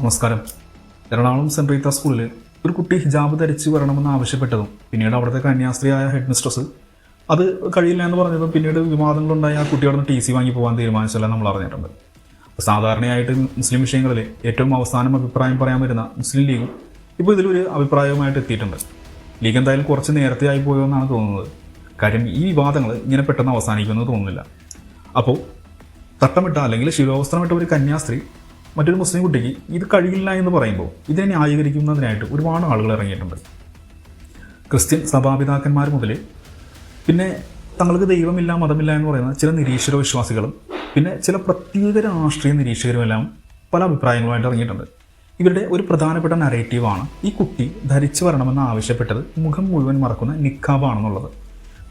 നമസ്കാരം. എറണാകുളം സെന്റ് റീത്ത സ്കൂളിൽ ഒരു കുട്ടി ഹിജാബ് ധരിച്ച് വരണമെന്ന് ആവശ്യപ്പെട്ടതും പിന്നീട് അവിടുത്തെ കന്യാസ്ത്രീയായ ഹെഡ് മിസ്ട്രസ് അത് കഴിയില്ല എന്ന് പറഞ്ഞതും പിന്നീട് വിവാദങ്ങളുണ്ടായി ആ കുട്ടിയോട് ടി സി വാങ്ങി പോകാൻ തീരുമാനിച്ചെല്ലാം നമ്മൾ അറിഞ്ഞിട്ടുണ്ട്. സാധാരണയായിട്ട് മുസ്ലിം വിഷയങ്ങളിൽ ഏറ്റവും അവസാനം അഭിപ്രായം പറയാൻ വരുന്ന മുസ്ലിം ലീഗും ഇപ്പോൾ ഇതിലൊരു അഭിപ്രായവുമായിട്ട് എത്തിയിട്ടുണ്ട്. ലീഗ് എന്തായാലും കുറച്ച് നേരത്തെ ആയി പോയോ എന്നാണ് തോന്നുന്നത്. കാര്യം ഈ വിവാദങ്ങൾ ഇങ്ങനെ പെട്ടെന്ന് അവസാനിക്കുമെന്ന് തോന്നുന്നില്ല. അപ്പോൾ തട്ടമിട്ട അല്ലെങ്കിൽ ശിരോവസ്ത്രമിട്ട ഒരു കന്യാസ്ത്രീ മറ്റൊരു മുസ്ലിം കുട്ടിക്ക് ഇത് കഴിയില്ല എന്ന് പറയുമ്പോൾ ഇതിനെ ന്യായീകരിക്കുന്നതിനായിട്ട് ഒരുപാട് ആളുകൾ ഇറങ്ങിയിട്ടുണ്ട്. ക്രിസ്ത്യൻ സഭാപിതാക്കന്മാർ മുതൽ പിന്നെ തങ്ങൾക്ക് ദൈവമില്ല മതമില്ല എന്ന് പറയുന്ന ചില നിരീശ്വര വിശ്വാസികളും പിന്നെ ചില പ്രത്യേക രാഷ്ട്രീയ നിരീക്ഷകരുമെല്ലാം പല അഭിപ്രായങ്ങളുമായിട്ട് ഇറങ്ങിയിട്ടുണ്ട്. ഇവരുടെ ഒരു പ്രധാനപ്പെട്ട നരേറ്റീവാണ് ഈ കുട്ടി ധരിച്ചു വരണമെന്ന് ആവശ്യപ്പെട്ടത് മുഖം മുഴുവൻ മറക്കുന്ന നിക്കാബാണെന്നുള്ളത്.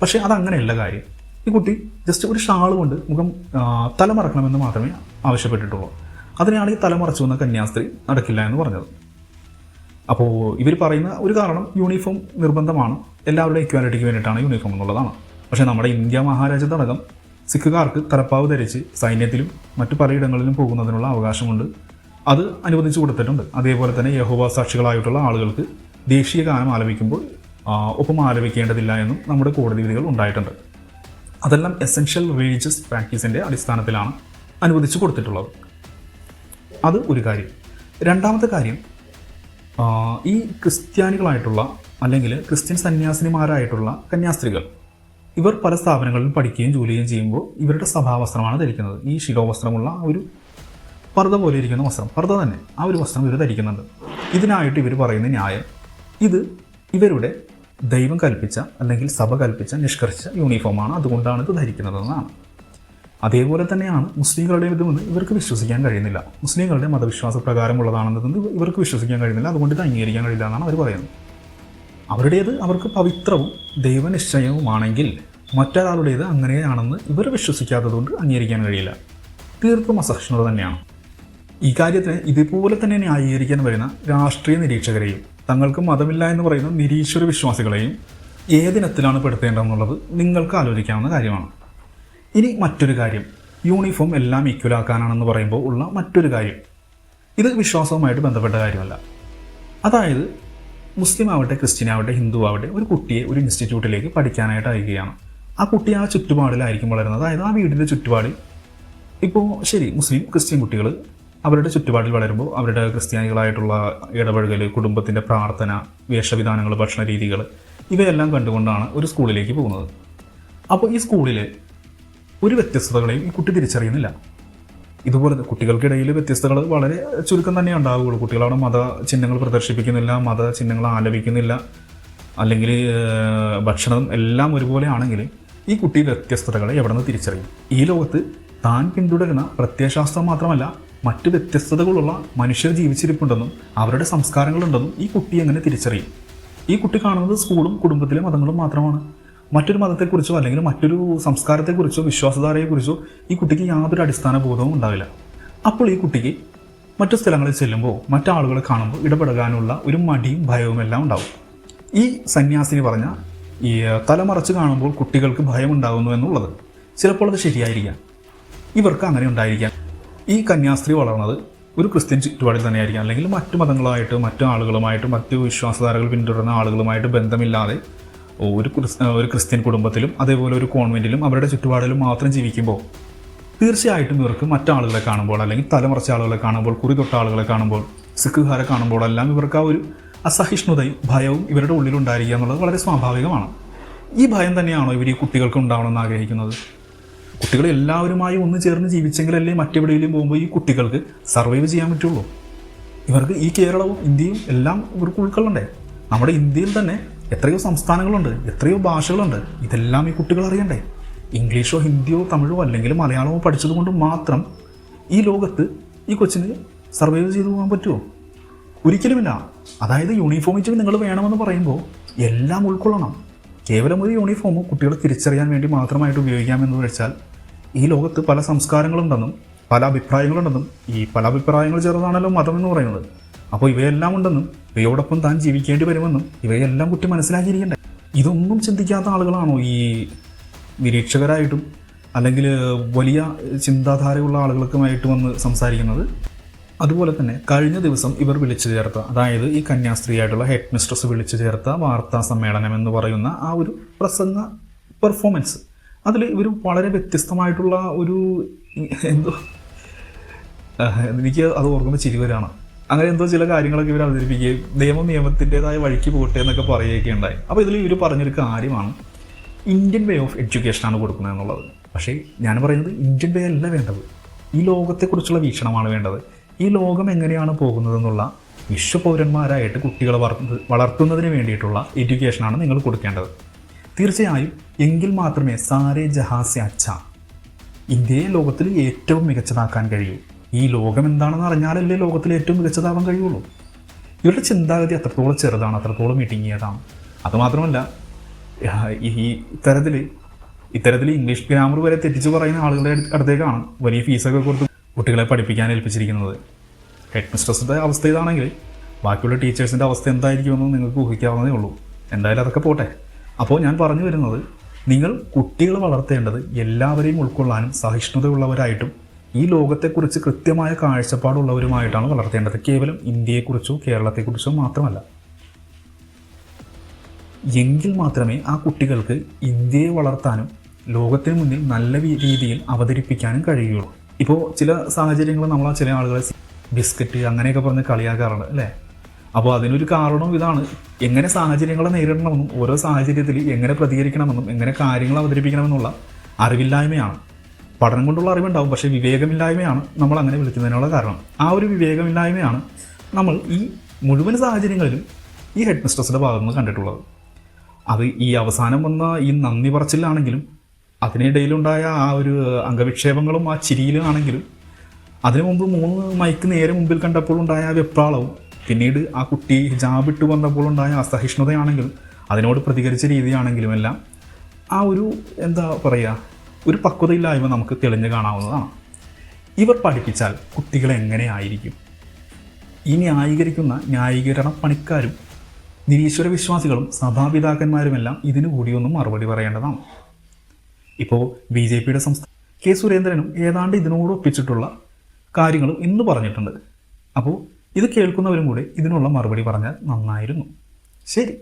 പക്ഷേ അതങ്ങനെയല്ല കാര്യം. ഈ കുട്ടി ജസ്റ്റ് ഒരു ഷാൾ കൊണ്ട് മുഖം തല മറക്കണമെന്ന് മാത്രമേ ആവശ്യപ്പെട്ടിട്ടുള്ളൂ. അതിനെയാണ് ഈ തലമറച്ചു വന്ന കന്യാസ്ത്രീ നടക്കില്ല എന്ന് പറഞ്ഞത്. അപ്പോൾ ഇവർ പറയുന്ന ഒരു കാരണം യൂണിഫോം നിർബന്ധമാണ്. എല്ലാവരുടെയും ഇക്വാലിറ്റിക്ക് വേണ്ടിയിട്ടാണ് യൂണിഫോം എന്നുള്ളതാണ്. പക്ഷേ നമ്മുടെ ഇന്ത്യ മഹാരാജ്യത്തടക്കം സിഖുകാർക്ക് തലപ്പാവ് ധരിച്ച് സൈന്യത്തിലും മറ്റു പലയിടങ്ങളിലും പോകുന്നതിനുള്ള അവകാശമുണ്ട്. അത് അനുവദിച്ചു കൊടുത്തിട്ടുണ്ട്. അതേപോലെ തന്നെ യഹോവ സാക്ഷികളായിട്ടുള്ള ആളുകൾക്ക് ദേശീയ ഗാനം ആലപിക്കുമ്പോൾ ഒപ്പം ആലപിക്കേണ്ടതില്ല എന്നും നമ്മുടെ കോടതി വിധികൾ ഉണ്ടായിട്ടുണ്ട്. അതെല്ലാം എസെൻഷ്യൽ റിലീജിയസ് പ്രാക്ടീസിന്റെ അടിസ്ഥാനത്തിലാണ് അനുവദിച്ചു കൊടുത്തിട്ടുള്ളത്. അത് ഒരു കാര്യം. രണ്ടാമത്തെ കാര്യം ഈ ക്രിസ്ത്യാനികളായിട്ടുള്ള അല്ലെങ്കിൽ ക്രിസ്ത്യൻ സന്യാസിനിമാരായിട്ടുള്ള കന്യാസ്ത്രീകൾ ഇവർ പല സ്ഥാപനങ്ങളിലും പഠിക്കുകയും ജോലി ചെയ്യുമ്പോൾ ഇവരുടെ സഭാവസ്ത്രമാണ് ധരിക്കുന്നത്. ഈ ശിരോവസ്ത്രമുള്ള ഒരു പർദ്ദ പോലെ ഇരിക്കുന്ന വസ്ത്രം പർദ്ദ തന്നെ. ആ ഒരു വസ്ത്രം ഇവർ ധരിക്കുന്നുണ്ട്. ഇതിനായിട്ട് ഇവർ പറയുന്ന ന്യായം ഇത് ഇവരുടെ ദൈവം കൽപ്പിച്ച അല്ലെങ്കിൽ സഭ കൽപ്പിച്ച നിഷ്കർഷിച്ച യൂണിഫോമാണ്. അതുകൊണ്ടാണ് ഇത് ധരിക്കുന്നതെന്നാണ്. അതേപോലെ തന്നെയാണ് മുസ്ലിങ്ങളുടെ ഇതുമെന്ന് ഇവർക്ക് വിശ്വസിക്കാൻ കഴിയുന്നില്ല. മുസ്ലിങ്ങളുടെ മതവിശ്വാസ പ്രകാരമുള്ളതാണെന്നത് ഇവർക്ക് വിശ്വസിക്കാൻ കഴിയുന്നില്ല. അതുകൊണ്ട് ഇത് അംഗീകരിക്കാൻ കഴിയില്ല എന്നാണ് അവർ പറയുന്നത്. അവരുടേത് അവർക്ക് പവിത്രവും ദൈവനിശ്ചയവുമാണെങ്കിൽ മറ്റൊരാളുടേത് അങ്ങനെയാണെന്ന് ഇവർ വിശ്വസിക്കാത്തതുകൊണ്ട് അംഗീകരിക്കാൻ കഴിയില്ല. തീർത്തും അസഹിഷ്ണുത തന്നെയാണ്. ഈ കാര്യത്തിന് ഇതുപോലെ തന്നെ ന്യായീകരിക്കാൻ വരുന്ന രാഷ്ട്രീയ നിരീക്ഷകരെയും തങ്ങൾക്ക് മതമില്ല എന്ന് പറയുന്ന നിരീശ്വര വിശ്വാസികളെയും ഏതിനത്തിലാണ് പെടുത്തേണ്ടതെന്നുള്ളത് നിങ്ങൾക്ക് ആലോചിക്കാവുന്ന കാര്യമാണ്. ഇനി മറ്റൊരു കാര്യം. യൂണിഫോം എല്ലാം ഈക്വലാക്കാനാണെന്ന് പറയുമ്പോൾ ഉള്ള മറ്റൊരു കാര്യം. ഇത് വിശ്വാസവുമായിട്ട് ബന്ധപ്പെട്ട കാര്യമല്ല. അതായത് മുസ്ലിം ആവട്ടെ ക്രിസ്ത്യൻ ആവട്ടെ ഹിന്ദു ആവട്ടെ ഒരു കുട്ടിയെ ഒരു ഇൻസ്റ്റിറ്റ്യൂട്ടിലേക്ക് പഠിക്കാനായിട്ട് അയക്കുകയാണ്. ആ കുട്ടി ആ ചുറ്റുപാടിലായിരിക്കും വളരുന്നത്. അതായത് ആ വീടിന്റെ ചുറ്റുപാടിൽ ഇപ്പോൾ ശരി മുസ്ലിം ക്രിസ്ത്യൻ കുട്ടികൾ അവരുടെ ചുറ്റുപാടിൽ വളരുമ്പോൾ അവരുടെ ക്രിസ്ത്യാനികളായിട്ടുള്ള ഇടപഴകൽ കുടുംബത്തിന്റെ പ്രാർത്ഥന വേഷവിധാനങ്ങൾ ഭക്ഷണ രീതികൾ ഇവയെല്ലാം കണ്ടുകൊണ്ടാണ് ഒരു സ്കൂളിലേക്ക് പോകുന്നത്. അപ്പോൾ ഈ സ്കൂളിൽ ഒരു വ്യത്യസ്തതകളെയും ഈ കുട്ടി തിരിച്ചറിയുന്നില്ല. ഇതുപോലെ കുട്ടികൾക്കിടയിൽ വ്യത്യസ്തകൾ വളരെ ചുരുക്കം തന്നെ ഉണ്ടാവുകയുള്ളൂ. കുട്ടികളവിടെ മത ചിഹ്നങ്ങൾ പ്രദർശിപ്പിക്കുന്നില്ല മത ചിഹ്നങ്ങൾ ആലപിക്കുന്നില്ല അല്ലെങ്കിൽ ഭക്ഷണം എല്ലാം ഒരുപോലെ ആണെങ്കിൽ ഈ കുട്ടി വ്യത്യസ്തതകളെ എവിടെ നിന്ന് തിരിച്ചറിയും? ഈ ലോകത്ത് താൻ പിന്തുടരുന്ന പ്രത്യയശാസ്ത്രം മാത്രമല്ല മറ്റ് വ്യത്യസ്തതകളുള്ള മനുഷ്യർ ജീവിച്ചിരിപ്പുണ്ടെന്നും അവരുടെ സംസ്കാരങ്ങളുണ്ടെന്നും ഈ കുട്ടി എങ്ങനെ തിരിച്ചറിയും? ഈ കുട്ടി കാണുന്നത് സ്കൂളും കുടുംബത്തിലെ മതങ്ങളും മാത്രമാണ്. മറ്റൊരു മതത്തെക്കുറിച്ചോ അല്ലെങ്കിൽ മറ്റൊരു സംസ്കാരത്തെക്കുറിച്ചോ വിശ്വാസധാരയെക്കുറിച്ചോ ഈ കുട്ടിക്ക് യാതൊരു അടിസ്ഥാന ബോധവും ഉണ്ടാവില്ല. അപ്പോൾ ഈ കുട്ടിക്ക് മറ്റു സ്ഥലങ്ങളിൽ ചെല്ലുമ്പോൾ മറ്റാളുകളെ കാണുമ്പോൾ ഇടപെടാനുള്ള ഒരു മടിയും ഭയവും എല്ലാം ഉണ്ടാവും. ഈ സന്യാസിനി പറഞ്ഞ ഈ തലമറച്ച് കാണുമ്പോൾ കുട്ടികൾക്ക് ഭയം ഉണ്ടാകുന്നു എന്നുള്ളത്. ചിലപ്പോൾ അത് ശരിയായിരിക്കാം. ഇവർക്ക് അങ്ങനെ ഉണ്ടായിരിക്കാം. ഈ കന്യാസ്ത്രീ വളർന്നത് ഒരു ക്രിസ്ത്യൻ ചുറ്റുപാടിൽ തന്നെയായിരിക്കാം. അല്ലെങ്കിൽ മറ്റു മതങ്ങളായിട്ട് മറ്റു ആളുകളുമായിട്ട് മറ്റു വിശ്വാസധാരകൾ പിന്തുടരുന്ന ആളുകളുമായിട്ട് ബന്ധമില്ലാതെ ഒരു ഒരു ക്രിസ്ത്യൻ കുടുംബത്തിലും അതേപോലെ ഒരു കോൺവെന്റിലും അവരുടെ ചുറ്റുപാടിലും മാത്രം ജീവിക്കുമ്പോൾ തീർച്ചയായിട്ടും ഇവർക്ക് മറ്റാളുകളെ കാണുമ്പോൾ അല്ലെങ്കിൽ തലമറച്ച ആളുകളെ കാണുമ്പോൾ കുറി തൊട്ട ആളുകളെ കാണുമ്പോൾ സിഖുകാരെ കാണുമ്പോൾ എല്ലാം ഇവർക്ക് ആ ഒരു അസഹിഷ്ണുതയും ഭയവും ഇവരുടെ ഉള്ളിലുണ്ടായിരിക്കുക എന്നുള്ളത് വളരെ സ്വാഭാവികമാണ്. ഈ ഭയം തന്നെയാണോ ഇവർ ഈ കുട്ടികൾക്ക് ഉണ്ടാവണമെന്ന് ആഗ്രഹിക്കുന്നത്? കുട്ടികൾ എല്ലാവരുമായി ഒന്ന് ചേർന്ന് ജീവിച്ചെങ്കിലല്ലേ മറ്റെവിടെയെങ്കിലും പോകുമ്പോൾ ഈ കുട്ടികൾക്ക് സർവൈവ് ചെയ്യാൻ പറ്റുള്ളൂ. ഇവർക്ക് ഈ കേരളവും ഇന്ത്യയും എല്ലാം ഇവർക്ക് ഉൾക്കൊള്ളണ്ടേ? നമ്മുടെ ഇന്ത്യയിൽ തന്നെ എത്രയോ സംസ്ഥാനങ്ങളുണ്ട് എത്രയോ ഭാഷകളുണ്ട്. ഇതെല്ലാം ഈ കുട്ടികൾ അറിയണ്ടേ? ഇംഗ്ലീഷോ ഹിന്ദിയോ തമിഴോ അല്ലെങ്കിൽ മലയാളമോ പഠിച്ചതുകൊണ്ട് മാത്രം ഈ ലോകത്ത് ഈ കൊച്ചിന് സർവൈവ് ചെയ്തു പോകാൻ പറ്റുമോ ഒരിക്കലുമില്ല. അതായത് യൂണിഫോം ഇച്ചിരി നിങ്ങൾ വേണമെന്ന് പറയുമ്പോൾ എല്ലാം ഉൾക്കൊള്ളണം. കേവലം ഒരു യൂണിഫോം കുട്ടികളെ തിരിച്ചറിയാൻ വേണ്ടി മാത്രമായിട്ട് ഉപയോഗിക്കാമെന്ന് വെച്ചാൽ ഈ ലോകത്ത് പല സംസ്കാരങ്ങളുണ്ടെന്നും പല അഭിപ്രായങ്ങളുണ്ടെന്നും ഈ പല അഭിപ്രായങ്ങൾ ചേർന്നാണല്ലോ മതം എന്ന് പറയുന്നത്. അപ്പോൾ ഇവയെല്ലാം ഉണ്ടെന്നും ഇവയോടൊപ്പം താൻ ജീവിക്കേണ്ടി വരുമെന്നും ഇവയെല്ലാം കുട്ടി മനസ്സിലാക്കിയിരിക്കണ്ടേ? ഇതൊന്നും ചിന്തിക്കാത്ത ആളുകളാണോ ഈ നിരീക്ഷകരായിട്ടും അല്ലെങ്കിൽ വലിയ ചിന്താധാരയുള്ള ആളുകൾക്കുമായിട്ട് വന്ന് സംസാരിക്കുന്നത്? അതുപോലെ തന്നെ കഴിഞ്ഞ ദിവസം ഇവർ വിളിച്ചു ചേർത്ത അതായത് ഈ കന്യാസ്ത്രീയായിട്ടുള്ള ഹെഡ് മിസ്ട്രസ് വിളിച്ചു ചേർത്ത വാർത്താ സമ്മേളനം എന്ന് പറയുന്ന ആ ഒരു പ്രസംഗ പെർഫോമൻസ് അതിൽ ഇവർ വളരെ വ്യത്യസ്തമായിട്ടുള്ള ഒരു എന്തോ എനിക്ക് അത് ഓർക്കുമ്പോൾ ചിരി വരാണ് അങ്ങനെ എന്തോ ചില കാര്യങ്ങളൊക്കെ ഇവർ അവതരിപ്പിക്കുകയും നിയമം നിയമത്തിന്റെതായ വഴിക്ക് പോകട്ടെ എന്നൊക്കെ പറയുകയൊക്കെ ഉണ്ടായി. അപ്പോൾ ഇതിൽ ഇവർ പറഞ്ഞൊരു കാര്യമാണ് ഇന്ത്യൻ വേ ഓഫ് എഡ്യൂക്കേഷനാണ് കൊടുക്കുന്നത് എന്നുള്ളത്. പക്ഷേ ഞാൻ പറയുന്നത് ഇന്ത്യൻ വേ അല്ല വേണ്ടത്. ഈ ലോകത്തെക്കുറിച്ചുള്ള വീക്ഷണമാണ് വേണ്ടത്. ഈ ലോകം എങ്ങനെയാണ് പോകുന്നതെന്നുള്ള വിശ്വപൗരന്മാരായിട്ട് കുട്ടികളെ വളർത്ത് വളർത്തുന്നതിന് വേണ്ടിയിട്ടുള്ള എഡ്യൂക്കേഷനാണ് നിങ്ങൾ കൊടുക്കേണ്ടത്. തീർച്ചയായും എങ്കിൽ മാത്രമേ സാരേ ജഹാസെ അച്ഛ ഇന്ത്യയെ ലോകത്തിൽ ഏറ്റവും മികച്ചതാക്കാൻ കഴിയൂ. ഈ ലോകം എന്താണെന്ന് അറിഞ്ഞാലല്ലേ ലോകത്തിൽ ഏറ്റവും മികച്ചതാവാൻ കഴിയുള്ളൂ. ഇവരുടെ ചിന്താഗതി അത്രത്തോളം ചെറുതാണ് അത്രത്തോളം ഇടുങ്ങിയതാണ്. അതുമാത്രമല്ല ഈ ഇത്തരത്തിൽ ഇത്തരത്തിൽ ഇംഗ്ലീഷ് ഗ്രാമർ വരെ തെറ്റിച്ച് പറയുന്ന ആളുകളുടെ അടുത്ത് അടുത്തേക്കാണ് വലിയ ഫീസൊക്കെ കൊടുത്ത് കുട്ടികളെ പഠിപ്പിക്കാൻ ഏൽപ്പിച്ചിരിക്കുന്നത്. ഹെഡ് മിസ്ട്രസിന്റെ അവസ്ഥ ഇതാണെങ്കിൽ ബാക്കിയുള്ള ടീച്ചേഴ്സിന്റെ അവസ്ഥ എന്തായിരിക്കുമെന്ന് നിങ്ങൾക്ക് ഊഹിക്കാവുന്നതേ ഉള്ളൂ. എന്തായാലും അതൊക്കെ പോട്ടെ. അപ്പോൾ ഞാൻ പറഞ്ഞു വരുന്നത് നിങ്ങൾ കുട്ടികൾ വളർത്തേണ്ടത് എല്ലാവരെയും ഉൾക്കൊള്ളാനും സഹിഷ്ണുതയുള്ളവരായിട്ടും ഈ ലോകത്തെക്കുറിച്ച് കൃത്യമായ കാഴ്ചപ്പാടുള്ളവരുമായിട്ടാണ് വളർത്തേണ്ടത്. കേവലം ഇന്ത്യയെക്കുറിച്ചോ കേരളത്തെക്കുറിച്ചോ മാത്രമല്ല. എങ്കിൽ മാത്രമേ ആ കുട്ടികൾക്ക് ഇന്ത്യയെ വളർത്താനും ലോകത്തിന് മുന്നിൽ നല്ല രീതിയിൽ അവതരിപ്പിക്കാനും കഴിയുള്ളൂ. ഇപ്പോൾ ചില സാഹചര്യങ്ങൾ നമ്മൾ ചില ആളുകളെ ബിസ്ക്കറ്റ് അങ്ങനെയൊക്കെ പറഞ്ഞ് കളിയാക്കാറുണ്ട് അല്ലേ? അപ്പോൾ അതിനൊരു കാരണവും ഇതാണ്. എങ്ങനെ സാഹചര്യങ്ങളെ നേരിടണമെന്നും ഓരോ സാഹചര്യത്തിൽ എങ്ങനെ പ്രതികരിക്കണമെന്നും എങ്ങനെ കാര്യങ്ങൾ അവതരിപ്പിക്കണമെന്നുള്ള അറിവില്ലായ്മയാണ്. പഠനം കൊണ്ടുള്ള അറിവുണ്ടാവും പക്ഷേ വിവേകമില്ലായ്മയാണ് നമ്മൾ അങ്ങനെ വിളിക്കുന്നതിനുള്ള കാരണം. ആ ഒരു വിവേകമില്ലായ്മയാണ് നമ്മൾ ഈ മുഴുവൻ സാഹചര്യങ്ങളിലും ഈ ഹെഡ് മിസ്ട്രസിന്റെ ഭാഗത്തു നിന്ന് കണ്ടിട്ടുള്ളത്. അത് ഈ അവസാനം വന്ന ഈ നന്ദി പറച്ചിലാണെങ്കിലും അതിനിടയിലുണ്ടായ ആ ഒരു അംഗവിക്ഷേപങ്ങളും ആ ചിരിയിലാണെങ്കിലും അതിനു മുമ്പ് മൂന്ന് മൈക്ക് നേരെ മുമ്പിൽ കണ്ടപ്പോൾ ഉണ്ടായ ആ വെപ്രാളവും പിന്നീട് ആ കുട്ടി ഹിജാബിട്ട് വന്നപ്പോൾ ഉണ്ടായ അസഹിഷ്ണുതയാണെങ്കിലും അതിനോട് പ്രതികരിച്ച രീതിയാണെങ്കിലും എല്ലാം ആ ഒരു എന്താ പറയുക ഒരു പക്വതയില്ലായ്മ നമുക്ക് തെളിഞ്ഞു കാണാവുന്നതാണ്. ഇവർ പഠിപ്പിച്ചാൽ കുട്ടികൾ എങ്ങനെയായിരിക്കും ഈ ന്യായീകരിക്കുന്ന ന്യായീകരണ പണിക്കാരും നിരീശ്വര വിശ്വാസികളും സഭാപിതാക്കന്മാരുമെല്ലാം ഇതിനു കൂടിയൊന്നും മറുപടി പറയേണ്ടതാണ്. ഇപ്പോൾ ബി ജെ പിയുടെ സംസ്ഥാന കെ സുരേന്ദ്രനും ഏതാണ്ട് ഇതിനോട് ഒപ്പിച്ചിട്ടുള്ള കാര്യങ്ങളും ഇന്ന് പറഞ്ഞിട്ടുണ്ട്. അപ്പോൾ ഇത് കേൾക്കുന്നവരും കൂടെ ഇതിനുള്ള മറുപടി പറഞ്ഞാൽ നന്നായിരുന്നു. ശരി.